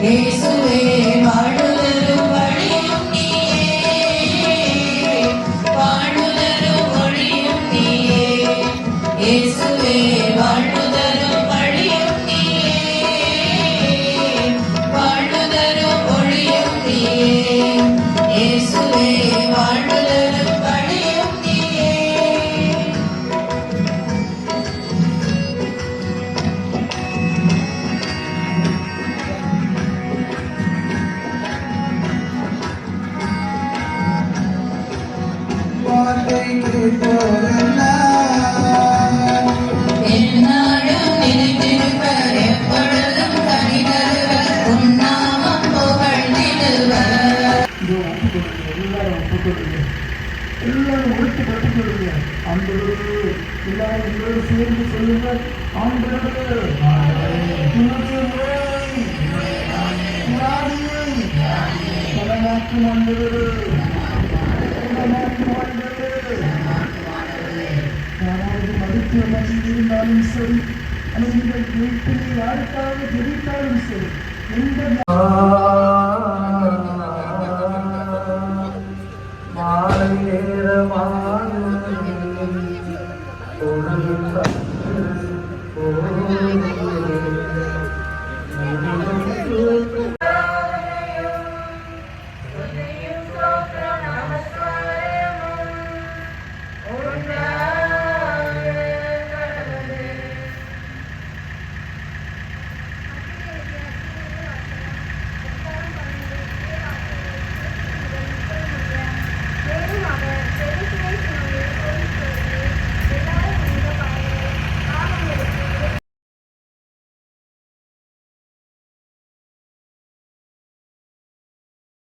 Isso o எல்லாரும் உழைத்து கற்றுக்கொள்ளுங்க ஆண்டவர்களே எல்லாரும் உங்களோடு சேர்ந்து சொல்லுங்கள் ஆண்டவர்களே ஆண்டவர்களே இருந்தாலும் சரி அல்லது நீங்கள் வீட்டிலே யாருக்காக தெரிவித்தாலும் சரி எந்த மாலை நேரமான